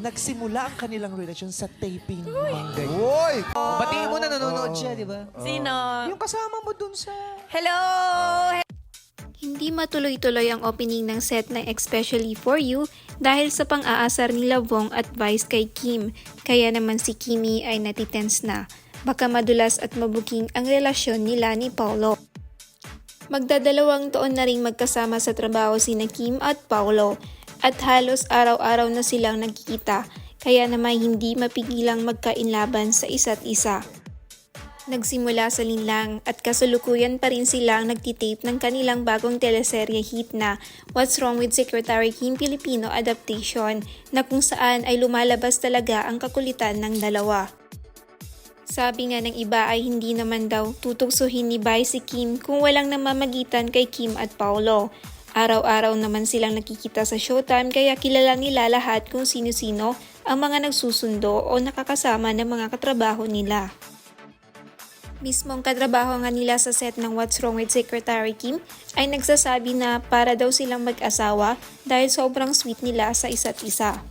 nagsimula ang kanilang relasyon sa taping manga. Uy! Batiin mo na nanonood siya, di ba? Sino? Yung kasama mo dun sa... Hello! Hindi matuloy-tuloy ang opening ng set ng Especially For You dahil sa pang-aasar ni Lavong at Vice kay Kim, kaya naman si Kimi ay natitense na. Baka madulas at mabuking ang relasyon nila ni Paulo. Magdadalawang taon na ring magkasama sa trabaho sina Kim at Paulo at halos araw-araw na silang nagkikita kaya naman hindi mapigilang magkainlaban sa isa't isa. Nagsimula sa linlang at kasulukuyan pa rin silang nagtitape ng kanilang bagong teleserye hit na What's Wrong with Secretary Kim Filipino adaptation na kung saan ay lumalabas talaga ang kakulitan ng dalawa. Sabi nga ng iba ay hindi naman daw tutuksuhin ni Bai si Kim kung walang namamagitan kay Kim at Paulo. Araw-araw naman silang nakikita sa showtime kaya kilala nila lahat kung sino-sino ang mga nagsusundo o nakakasama ng mga katrabaho nila. Mismong katrabaho nga nila sa set ng What's Wrong with Secretary Kim ay nagsasabi na para daw silang mag-asawa dahil sobrang sweet nila sa isa't isa.